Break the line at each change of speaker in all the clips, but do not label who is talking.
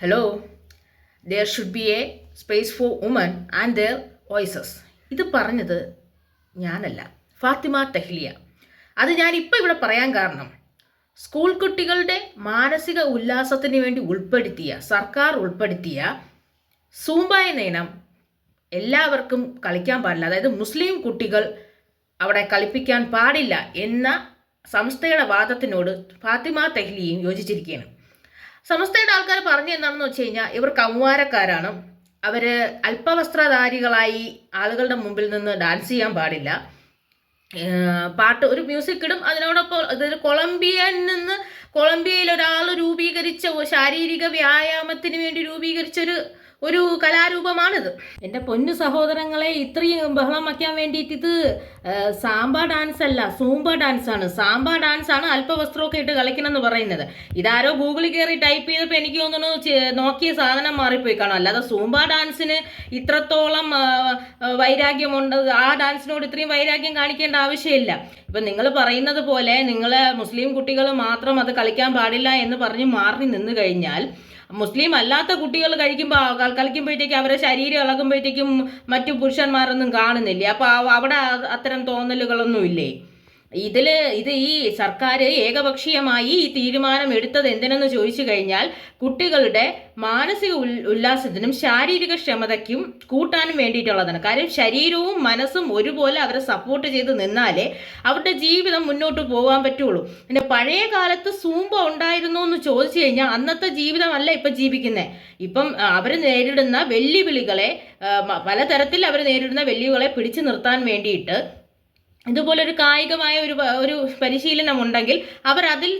Hello there should be a space for women and their voices ഇത് പറഞ്ഞത് ഞാനല്ല ഫാത്തിമ തെഹ്ലിയ. അത് ഞാൻ ഇപ്പോൾ ഇവിടെ പറയാൻ കാരണം സ്കൂൾ കുട്ടികളുടെ മാനസിക ഉല്ലാസത്തിന് വേണ്ടി ഉൾപ്പെടുത്തിയ സർക്കാർ ഉൾപ്പെടുത്തിയ സൂമ്പായ നയനം എല്ലാവർക്കും കളിക്കാൻ പാടില്ല. അതായത് മുസ്ലിം കുട്ടികൾ അവിടെ കളിപ്പിക്കാൻ പാടില്ല എന്ന സംസ്ഥയുടെ വാദത്തിനോട് ഫാത്തിമ തെഹ്ലിയും യോജിച്ചിരിക്കുകയാണ്. സമസ്തയുടെ ആൾക്കാർ പറഞ്ഞു എന്താണെന്ന് വെച്ച് കഴിഞ്ഞാൽ ഇവർ കൗമാരക്കാരാണ്. അവർ അല്പവസ്ത്രധാരികളായി ആളുകളുടെ മുമ്പിൽ നിന്ന് ഡാൻസ് ചെയ്യാൻ പാടില്ല. പാട്ട് ഒരു മ്യൂസിക് ഇടും. അതിനോടൊപ്പം അതൊരു കൊളംബിയൻ നിന്ന് കൊളംബിയയിൽ ഒരാൾ രൂപീകരിച്ച ശാരീരിക വ്യായാമത്തിന് വേണ്ടി രൂപീകരിച്ച ഒരു കലാരൂപമാണിത്. എന്റെ പൊന്നു സഹോദരങ്ങളെ ഇത്രയും ബഹളം വയ്ക്കാൻ വേണ്ടിയിട്ട് ഇത് സാമ്പ ഡാൻസ് അല്ല സൂമ്പ ഡാൻസ് ആണ്. സാമ്പ ഡാൻസ് ആണ് അല്പവസ്ത്രമൊക്കെ ഇട്ട് കളിക്കണം എന്ന് പറയുന്നത്. ഇതാരോ ഗൂഗിളിൽ കയറി ടൈപ്പ് ചെയ്തപ്പോൾ എനിക്ക് തോന്നുന്നു നോക്കിയ സാധനം മാറിപ്പോയി കാണും. അല്ലാതെ സൂമ്പ ഡാൻസിന് ഇത്രത്തോളം വൈരാഗ്യമുണ്ട്. ആ ഡാൻസിനോട് ഇത്രയും വൈരാഗ്യം കാണിക്കേണ്ട ആവശ്യമില്ല. ഇപ്പം നിങ്ങൾ പറയുന്നത് പോലെ നിങ്ങൾ മുസ്ലിം കുട്ടികൾ മാത്രം അത് കളിക്കാൻ പാടില്ല എന്ന് പറഞ്ഞ് മാറി നിന്ന് കഴിഞ്ഞാൽ മുസ്ലിം അല്ലാത്ത കുട്ടികൾ കഴിക്കുമ്പോൾ കളിക്കുമ്പോഴത്തേക്കും അവരുടെ ശരീരം ഇളകുമ്പോഴത്തേക്കും മറ്റു പുരുഷന്മാരൊന്നും കാണുന്നില്ല? അപ്പോൾ അവിടെ അത്തരം തോന്നലുകളൊന്നും ഇല്ലേ ഇതിൽ ഇത് ഈ സർക്കാർ ഏകപക്ഷീയമായി ഈ തീരുമാനം എടുത്തത് എന്തിനെന്ന് ചോദിച്ചു കഴിഞ്ഞാൽ കുട്ടികളുടെ മാനസിക ഉല്ലാസത്തിനും ശാരീരിക ക്ഷമതയ്ക്കും കൂട്ടാനും വേണ്ടിയിട്ടുള്ളതാണ്. കാര്യം ശരീരവും മനസ്സും ഒരുപോലെ അവരെ സപ്പോർട്ട് ചെയ്ത് നിന്നാലേ അവരുടെ ജീവിതം മുന്നോട്ട് പോകാൻ പറ്റുള്ളൂ. പിന്നെ പഴയ കാലത്ത് സൂമ്പ ഉണ്ടായിരുന്നു എന്ന് ചോദിച്ചു കഴിഞ്ഞാൽ അന്നത്തെ ജീവിതമല്ല ഇപ്പം ജീവിക്കുന്നത് ഇപ്പം അവർ നേരിടുന്ന വെല്ലുവിളികളെ പലതരത്തിൽ അവർ നേരിടുന്ന വെല്ലുവിളികളെ പിടിച്ചു നിർത്താൻ വേണ്ടിയിട്ട് ഇതുപോലൊരു കായികമായ ഒരു ഒരു പരിശീലനം ഉണ്ടെങ്കിൽ അവർ അതിൽ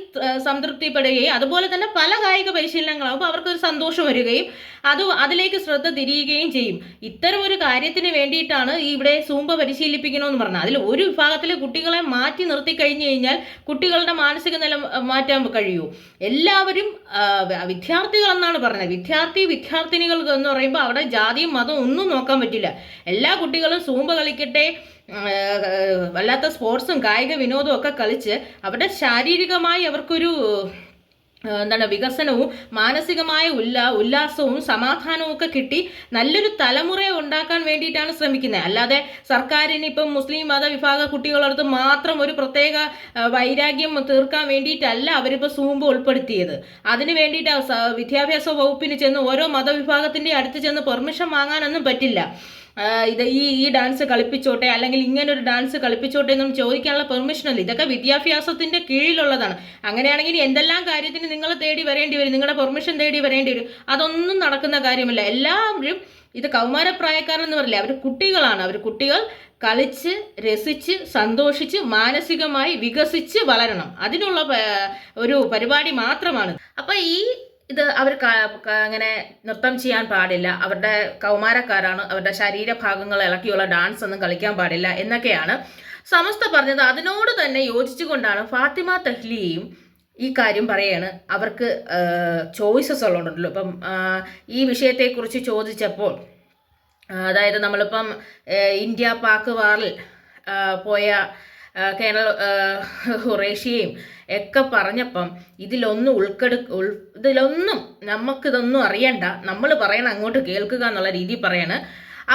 സംതൃപ്തിപ്പെടുകയും അതുപോലെ തന്നെ പല കായിക പരിശീലനങ്ങളാകുമ്പോൾ അവർക്കൊരു സന്തോഷം വരികയും അത് അതിലേക്ക് ശ്രദ്ധ തിരിയുകയും ചെയ്യും. ഇത്തരം ഒരു കാര്യത്തിന് വേണ്ടിയിട്ടാണ് ഇവിടെ സൂമ്പ പരിശീലിപ്പിക്കണമെന്ന് പറഞ്ഞത്. അതിൽ ഒരു വിഭാഗത്തിലെ കുട്ടികളെ മാറ്റി നിർത്തി കഴിഞ്ഞു കഴിഞ്ഞാൽ കുട്ടികളുടെ മാനസിക നില മാറ്റാൻ കഴിയൂ. എല്ലാവരും വിദ്യാർത്ഥികൾ എന്നാണ് പറഞ്ഞത്. വിദ്യാർത്ഥി വിദ്യാർത്ഥിനികൾ എന്ന് പറയുമ്പോൾ അവിടെ ജാതിയും മതവും ഒന്നും നോക്കാൻ പറ്റില്ല. എല്ലാ കുട്ടികളും സൂമ്പ കളിക്കട്ടെ വല്ലാത്ത സ്പോർട്സും കായിക വിനോദവും ഒക്കെ കളിച്ച് അവരുടെ ശാരീരികമായി അവർക്കൊരു എന്താണ് വികസനവും മാനസികമായ ഉല്ലാ ഉല്ലാസവും സമാധാനവും ഒക്കെ കിട്ടി നല്ലൊരു തലമുറയെ ഉണ്ടാക്കാൻ വേണ്ടിയിട്ടാണ് ശ്രമിക്കുന്നത്. അല്ലാതെ സർക്കാരിന് ഇപ്പം മുസ്ലിം മത വിഭാഗ കുട്ടികളടുത്ത് മാത്രം ഒരു പ്രത്യേക വൈരാഗ്യം തീർക്കാൻ വേണ്ടിയിട്ടല്ല അവരിപ്പോൾ സൂമ്പ് ഉൾപ്പെടുത്തിയത്. അതിന് വേണ്ടിയിട്ട് വിദ്യാഭ്യാസ വകുപ്പിന് ചെന്ന് ഓരോ മതവിഭാഗത്തിന്റെ അടുത്ത് ചെന്ന് പെർമിഷൻ വാങ്ങാനൊന്നും പറ്റില്ല. ഇത് ഈ ഈ ഡാൻസ് കളിപ്പിച്ചോട്ടെ അല്ലെങ്കിൽ ഇങ്ങനെ ഒരു ഡാൻസ് കളിപ്പിച്ചോട്ടെ എന്നും ചോദിക്കാനുള്ള പെർമിഷൻ അല്ല. ഇതൊക്കെ വിദ്യാഭ്യാസത്തിന്റെ കീഴിലുള്ളതാണ്. അങ്ങനെയാണെങ്കിൽ എന്തെല്ലാം കാര്യത്തിന് നിങ്ങൾ തേടി വരേണ്ടി വരും? നിങ്ങളുടെ പെർമിഷൻ തേടി വരേണ്ടി വരും? അതൊന്നും നടക്കുന്ന കാര്യമല്ല. എല്ലാവരും ഇത് കൗമാരപ്രായക്കാരെന്ന് പറയില്ല? അവർ കുട്ടികളാണ്. അവർ കുട്ടികൾ കളിച്ച് രസിച്ച് സന്തോഷിച്ച് മാനസികമായി വികസിച്ച് വളരണം. അതിനുള്ള ഒരു പരിപാടി മാത്രമാണ്. അപ്പൊ ഈ ഇത് അവർ അങ്ങനെ നൃത്തം ചെയ്യാൻ പാടില്ല. അവരുടെ കൗമാരക്കാരാണ്. അവരുടെ ശരീരഭാഗങ്ങൾ ഇളക്കിയുള്ള ഡാൻസ് ഒന്നും കളിക്കാൻ പാടില്ല എന്നൊക്കെയാണ് സമസ്ത പറഞ്ഞത്. അതിനോട് തന്നെ യോജിച്ചുകൊണ്ടാണ് ഫാത്തിമ തഹ്ലിയെയും ഈ കാര്യം പറയാണ്. അവർക്ക് ചോയ്സസ് ഉള്ളതുണ്ടല്ലോ ഇപ്പം ഈ വിഷയത്തെക്കുറിച്ച് ചോദിച്ചപ്പോൾ അതായത് നമ്മളിപ്പം ഇന്ത്യ പാക് വാറിൽ പോയ കേണൽ ഹുറേഷ്യയും ഒക്കെ പറഞ്ഞപ്പം ഇതിലൊന്നും ഉൾക്കെടു ഉൾ ഇതിലൊന്നും നമുക്കിതൊന്നും അറിയണ്ട. നമ്മൾ പറയണം അങ്ങോട്ട് കേൾക്കുക എന്നുള്ള രീതി പറയാണ്.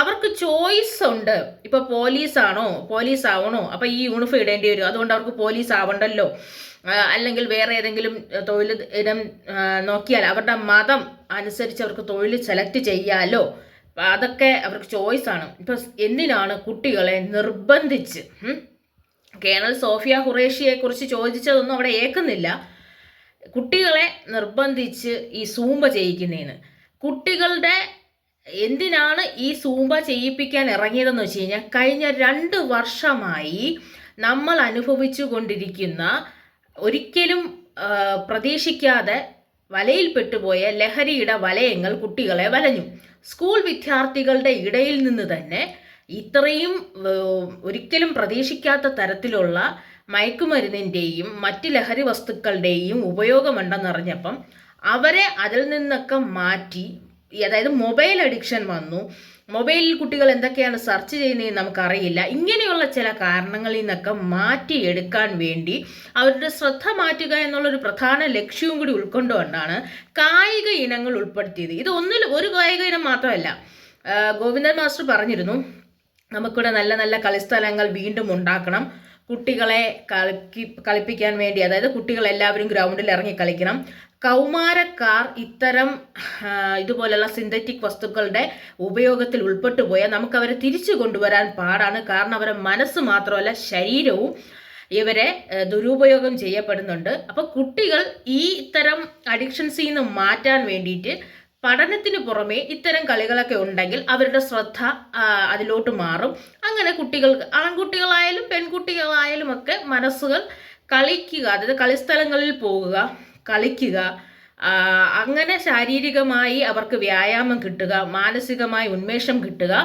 അവർക്ക് ചോയ്സ് ഉണ്ട്. ഇപ്പൊ പോലീസാണോ പോലീസ് ആവണോ അപ്പൊ ഈ യൂണിഫോം ഇടേണ്ടി വരും. അതുകൊണ്ട് അവർക്ക് പോലീസ് ആവണ്ടല്ലോ അല്ലെങ്കിൽ വേറെ ഏതെങ്കിലും തൊഴിൽ ഇനം നോക്കിയാൽ അവരുടെ മതം അനുസരിച്ച് അവർക്ക് തൊഴിൽ സെലക്ട് ചെയ്യാലോ? അതൊക്കെ അവർക്ക് ചോയ്സ് ആണ്. ഇപ്പൊ എന്തിനാണ് കുട്ടികളെ നിർബന്ധിച്ച്? കേണൽ സോഫിയ ഖുറേഷിയെ കുറിച്ച് ചോദിച്ചതൊന്നും അവിടെ ഏക്കുന്നില്ല. കുട്ടികളെ നിർബന്ധിച്ച് ഈ സൂമ്പ ചെയ്യിക്കുന്നതിന് കുട്ടികളുടെ എന്തിനാണ് ഈ സൂമ്പ ചെയ്യിപ്പിക്കാൻ ഇറങ്ങിയതെന്ന് വെച്ച് കഴിഞ്ഞാൽ കഴിഞ്ഞ രണ്ട് വർഷമായി നമ്മൾ അനുഭവിച്ചു കൊണ്ടിരിക്കുന്ന ഒരിക്കലും പ്രതീക്ഷിക്കാതെ വലയിൽപ്പെട്ടുപോയ ലഹരിയുടെ വലയങ്ങൾ കുട്ടികളെ വലഞ്ഞു. സ്കൂൾ വിദ്യാർത്ഥികളുടെ ഇടയിൽ നിന്ന് തന്നെ ഇത്രയും ഒരിക്കലും പ്രതീക്ഷിക്കാത്ത തരത്തിലുള്ള മയക്കുമരുന്നിന്റെയും മറ്റ് ലഹരി വസ്തുക്കളുടെയും ഉപയോഗമുണ്ടെന്നറിഞ്ഞപ്പം അവരെ അതിൽ നിന്നൊക്കെ മാറ്റി അതായത് മൊബൈൽ അഡിക്ഷൻ വന്നു. മൊബൈലിൽ കുട്ടികൾ എന്തൊക്കെയാണ് സെർച്ച് ചെയ്യുന്നതെന്ന് നമുക്കറിയില്ല. ഇങ്ങനെയുള്ള ചില കാരണങ്ങളിൽ നിന്നൊക്കെ മാറ്റിയെടുക്കാൻ വേണ്ടി അവരുടെ ശ്രദ്ധ മാറ്റുക എന്നുള്ളൊരു പ്രധാന ലക്ഷ്യവും കൂടി ഉൾക്കൊണ്ടുകൊണ്ടാണ് കായിക ഇനങ്ങൾ ഉൾപ്പെടുത്തിയത്. ഇത് ഒന്നിൽ ഒരു കായിക ഇനം മാത്രമല്ല. ഗോവിന്ദൻ മാസ്റ്റർ പറഞ്ഞിരുന്നു നമുക്കിവിടെ നല്ല നല്ല കളിസ്ഥലങ്ങൾ വീണ്ടും ഉണ്ടാക്കണം. കുട്ടികളെ കളിക്കി കളിപ്പിക്കാൻ വേണ്ടി അതായത് കുട്ടികൾ എല്ലാവരും ഗ്രൗണ്ടിൽ ഇറങ്ങി കളിക്കണം. കൗമാരക്കാർ ഇത്തരം ഇതുപോലെയുള്ള സിന്തറ്റിക് വസ്തുക്കളുടെ ഉപയോഗത്തിൽ ഉൾപ്പെട്ടു പോയാൽ നമുക്ക് അവരെ തിരിച്ചു കൊണ്ടുവരാൻ പാടാണ്. കാരണം അവരെ മനസ്സ് മാത്രമല്ല ശരീരവും ഇവരെ ദുരുപയോഗം ചെയ്യപ്പെടുന്നുണ്ട്. അപ്പോൾ കുട്ടികൾ ഈ ഇത്തരം അഡിക്ഷൻസിൽ നിന്ന് മാറ്റാൻ വേണ്ടിയിട്ട് പഠനത്തിന് പുറമേ ഇത്തരം കളികളൊക്കെ ഉണ്ടെങ്കിൽ അവരുടെ ശ്രദ്ധ അതിലോട്ട് മാറും. അങ്ങനെ കുട്ടികൾ ആൺകുട്ടികളായാലും പെൺകുട്ടികളായാലും ഒക്കെ മനസ്സുകൾ കളിക്കുക അതായത് കളിസ്ഥലങ്ങളിൽ പോകുക കളിക്കുക അങ്ങനെ ശാരീരികമായി അവർക്ക് വ്യായാമം കിട്ടുക മാനസികമായി ഉന്മേഷം കിട്ടുക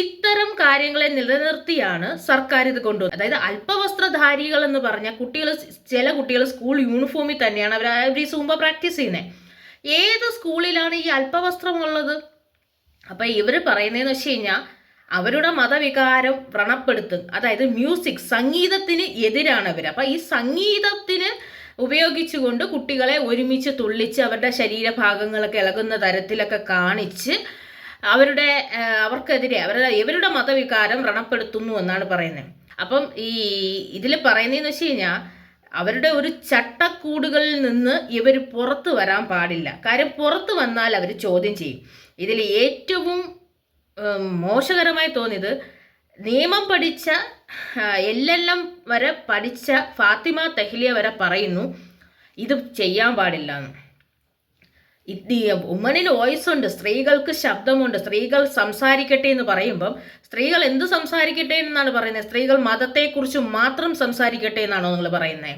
ഇത്തരം കാര്യങ്ങളെ നിലനിർത്തിയാണ് സർക്കാർ ഇത് കൊണ്ടുവന്നത് അതായത് അല്പവസ്ത്രധാരികൾ എന്ന് പറഞ്ഞാൽ കുട്ടികൾ ചില കുട്ടികൾ സ്കൂൾ യൂണിഫോമിൽ തന്നെയാണ് അവർ അവർ ഈ സൂമ്പ പ്രാക്ടീസ് ചെയ്യുന്നത്. ഏത് സ്കൂളിലാണ് ഈ അല്പവസ്ത്രമുള്ളത്? അപ്പം ഇവർ പറയുന്നതെന്ന് വെച്ച് കഴിഞ്ഞാൽ അവരുടെ മതവികാരം വ്രണപ്പെടുത്തും അതായത് മ്യൂസിക് സംഗീതത്തിന് എതിരാണ് അവർ അപ്പം ഈ സംഗീതത്തിന് ഉപയോഗിച്ചുകൊണ്ട് കുട്ടികളെ ഒരുമിച്ച് തുള്ളിച്ച് അവരുടെ ശരീരഭാഗങ്ങളൊക്കെ ഇളകുന്ന തരത്തിലൊക്കെ കാണിച്ച് അവരുടെ അവർക്കെതിരെ അവരുടെ ഇവരുടെ മതവികാരം വ്രണപ്പെടുത്തുന്നു എന്നാണ് പറയുന്നത്. അപ്പം ഈ ഇതിൽ പറയുന്നതെന്ന് വെച്ച് കഴിഞ്ഞാൽ അവരുടെ ഒരു ചട്ടക്കൂടുകളിൽ നിന്ന് ഇവർ പുറത്തു വരാൻ പാടില്ല. കാര്യം പുറത്തു വന്നാൽ അവർ ചോദ്യം ചെയ്യും. ഇതിൽ ഏറ്റവും മോശകരമായി തോന്നിയത് നിയമം പഠിച്ച എൽ എൽ എം വരെ പഠിച്ച ഫാത്തിമ തെഹ്ലിയ വരെ പറയുന്നു ഇത് ചെയ്യാൻ പാടില്ല എന്ന്. വുമണിന് വോയിസ് ഉണ്ട് സ്ത്രീകൾക്ക് ശബ്ദമുണ്ട് സ്ത്രീകൾ സംസാരിക്കട്ടെ എന്ന് പറയുമ്പം സ്ത്രീകൾ എന്ത് സംസാരിക്കട്ടെ എന്നാണ് പറയുന്നത്? സ്ത്രീകൾ മതത്തെക്കുറിച്ച് മാത്രം സംസാരിക്കട്ടെ എന്നാണോ നിങ്ങൾ പറയുന്നത്?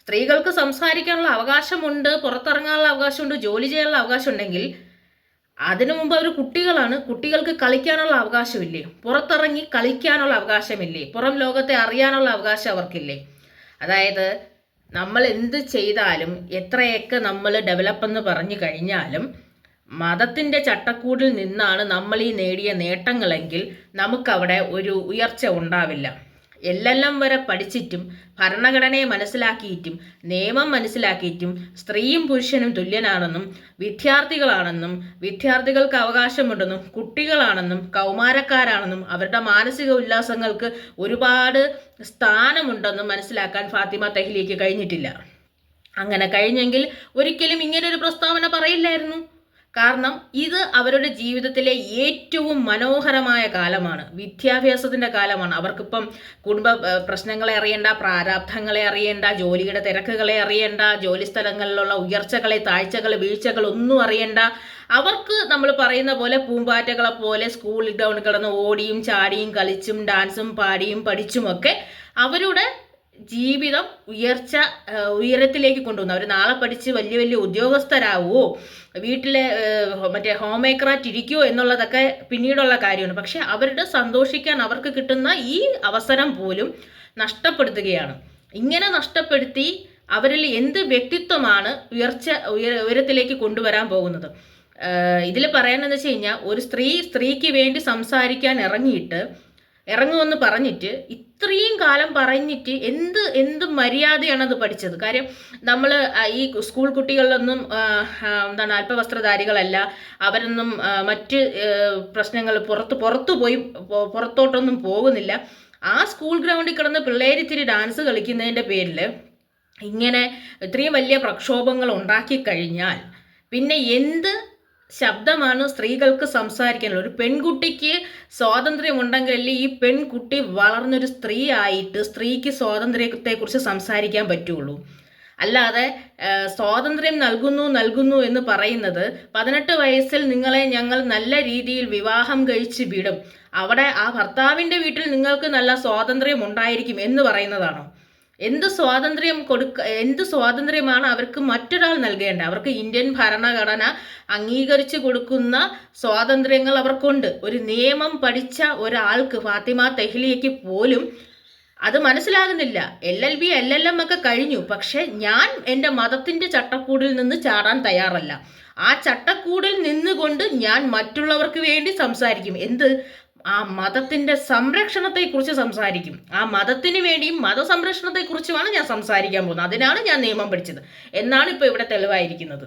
സ്ത്രീകൾക്ക് സംസാരിക്കാനുള്ള അവകാശമുണ്ട് പുറത്തിറങ്ങാനുള്ള അവകാശമുണ്ട് ജോലി ചെയ്യാനുള്ള അവകാശം ഉണ്ടെങ്കിൽ അതിനു മുമ്പ് അവർ കുട്ടികളാണ് കുട്ടികൾക്ക് കളിക്കാനുള്ള അവകാശമില്ലേ? പുറത്തിറങ്ങി കളിക്കാനുള്ള അവകാശമില്ലേ? പുറം ലോകത്തെ അറിയാനുള്ള അവകാശം അവർക്കില്ലേ? അതായത് നമ്മൾ എന്ത് ചെയ്താലും എത്രയൊക്കെ നമ്മൾ ഡെവലപ്പെന്ന് പറഞ്ഞു കഴിഞ്ഞാലും മതത്തിന്റെ ചട്ടക്കൂടിൽ നിന്നാണ് നമ്മൾ ഈ നേടിയ നേട്ടങ്ങളെങ്കിൽ നമുക്കവിടെ ഒരു ഉയർച്ച ഉണ്ടാവില്ല. എല്ലെല്ലാം വരെ പഠിച്ചിട്ടും ഭരണഘടനയെ മനസ്സിലാക്കിയിട്ടും നിയമം മനസ്സിലാക്കിയിട്ടും സ്ത്രീയും പുരുഷനും തുല്യനാണെന്നും വിദ്യാർത്ഥികളാണെന്നും വിദ്യാർത്ഥികൾക്ക് അവകാശമുണ്ടെന്നും കുട്ടികളാണെന്നും കൗമാരക്കാരാണെന്നും അവരുടെ മാനസിക ഉല്ലാസങ്ങൾക്ക് ഒരുപാട് സ്ഥാനമുണ്ടെന്നും മനസ്സിലാക്കാൻ ഫാത്തിമ തെഹ്ലിക്ക് കഴിഞ്ഞിട്ടില്ല. അങ്ങനെ കഴിഞ്ഞെങ്കിൽ ഒരിക്കലും ഇങ്ങനെ ഒരു പ്രസ്താവന പറയില്ലായിരുന്നു. കാരണം ഇത് അവരുടെ ജീവിതത്തിലെ ഏറ്റവും മനോഹരമായ കാലമാണ്. വിദ്യാഭ്യാസത്തിന്റെ കാലമാണ്. അവർക്കിപ്പം കുടുംബ പ്രശ്നങ്ങളെ അറിയേണ്ട പ്രാരാബ്ധങ്ങളെ അറിയേണ്ട ജോലിയുടെ തിരക്കുകളെ അറിയേണ്ട ജോലി സ്ഥലങ്ങളിലുള്ള ഉയർച്ചകളെ താഴ്ചകൾ വീഴ്ചകൾ ഒന്നും അറിയേണ്ട. അവർക്ക് നമ്മൾ പറയുന്ന പോലെ പൂമ്പാറ്റകളെ പോലെ സ്കൂളിൽ ഗ്രൗണ്ട് കിടന്ന് ഓടിയും ചാടിയും കളിച്ചും ഡാൻസും പാടിയും പഠിച്ചുമൊക്കെ അവരുടെ ജീവിതം ഉയർച്ച ഉയരത്തിലേക്ക് കൊണ്ടുവന്നു. അവർ നാളെ പഠിച്ച് വലിയ വലിയ ഉദ്യോഗസ്ഥരാവുമോ വീട്ടിലെ മറ്റേ ഹോം മേക്കറായിട്ട് ഇരിക്കുമോ എന്നുള്ളതൊക്കെ പിന്നീടുള്ള കാര്യമാണ്. പക്ഷെ അവരുടെ സന്തോഷിക്കാൻ അവർക്ക് കിട്ടുന്ന ഈ അവസരം പോലും നഷ്ടപ്പെടുത്തുകയാണ്. ഇങ്ങനെ നഷ്ടപ്പെടുത്തി അവരിൽ എന്ത് വ്യക്തിത്വമാണ് ഉയർച്ച ഉയര ഉയരത്തിലേക്ക് കൊണ്ടുവരാൻ പോകുന്നത്? ഇതിൽ പറയാനെന്ന് വെച്ച് കഴിഞ്ഞാൽ ഒരു സ്ത്രീ സ്ത്രീക്ക് വേണ്ടി സംസാരിക്കാൻ ഇറങ്ങിയിട്ട് ഇറങ്ങുമെന്ന് പറഞ്ഞിട്ട് ഇത്രയും കാലം പറഞ്ഞിട്ട് എന്ത് എന്ത് മര്യാദയാണ് അത് പഠിച്ചത്? കാര്യം നമ്മൾ ഈ സ്കൂൾ കുട്ടികളിലൊന്നും എന്താണ് അല്പവസ്ത്രധാരികളല്ല. അവരൊന്നും മറ്റ് പ്രശ്നങ്ങൾ പുറത്ത് പുറത്തു പോയി പുറത്തോട്ടൊന്നും പോകുന്നില്ല. ആ സ്കൂൾ ഗ്രൗണ്ടിൽ കിടന്ന് പിള്ളേരിത്തിരി ഡാൻസ് കളിക്കുന്നതിന്റെ പേരിൽ ഇങ്ങനെ ഇത്രയും വലിയ പ്രക്ഷോഭങ്ങൾ ഉണ്ടാക്കി കഴിഞ്ഞാൽ പിന്നെ എന്ത് ശബ്ദമാണ് സ്ത്രീകൾക്ക് സംസാരിക്കാനുള്ളത് ഒരു പെൺകുട്ടിക്ക് സ്വാതന്ത്ര്യം ഉണ്ടെങ്കിൽ ഈ പെൺകുട്ടി വളർന്നൊരു സ്ത്രീ ആയിട്ട് സ്ത്രീക്ക് സ്വാതന്ത്ര്യത്തെക്കുറിച്ച് സംസാരിക്കാൻ പറ്റുള്ളൂ. അല്ലാതെ സ്വാതന്ത്ര്യം നൽകുന്നു നൽകുന്നു എന്ന് പറയുന്നത് പതിനെട്ട് വയസ്സിൽ നിങ്ങളെ ഞങ്ങൾ നല്ല രീതിയിൽ വിവാഹം കഴിച്ച് വിടും. അവിടെ ആ ഭർത്താവിന്റെ വീട്ടിൽ നിങ്ങൾക്ക് നല്ല സ്വാതന്ത്ര്യം ഉണ്ടായിരിക്കും എന്ന് പറയുന്നതാണോ. എന്ത് സ്വാതന്ത്ര്യം കൊടുക്ക എന്ത് സ്വാതന്ത്ര്യമാണ് അവർക്ക് മറ്റൊരാൾ നൽകേണ്ടത്? അവർക്ക് ഇന്ത്യൻ ഭരണഘടന അംഗീകരിച്ചു കൊടുക്കുന്ന സ്വാതന്ത്ര്യങ്ങൾ അവർക്കുണ്ട്. ഒരു നിയമം പഠിച്ച ഒരാൾക്ക് ഫാത്തിമ തെഹ്ലിയയ്ക്ക് പോലും അത് മനസ്സിലാകുന്നില്ല. L L B L L M ഒക്കെ കഴിഞ്ഞു. പക്ഷെ ഞാൻ എന്റെ മതത്തിന്റെ ചട്ടക്കൂടിൽ നിന്ന് ചാടാൻ തയ്യാറല്ല. ആ ചട്ടക്കൂടിൽ നിന്നുകൊണ്ട് ഞാൻ മറ്റുള്ളവർക്ക് വേണ്ടി സംസാരിക്കും. എന്ത്? ആ മതത്തിന്റെ സംരക്ഷണത്തെക്കുറിച്ച് സംസാരിക്കും. ആ മതത്തിന് വേണ്ടിയും മതസംരക്ഷണത്തെക്കുറിച്ചുമാണ് ഞാൻ സംസാരിക്കാൻ പോകുന്നത്. അതിനാണ് ഞാൻ നിയമം പഠിച്ചത്. എന്നാണ് ഇപ്പോൾ ഇവിടെ തെളിവായിരിക്കുന്നത്.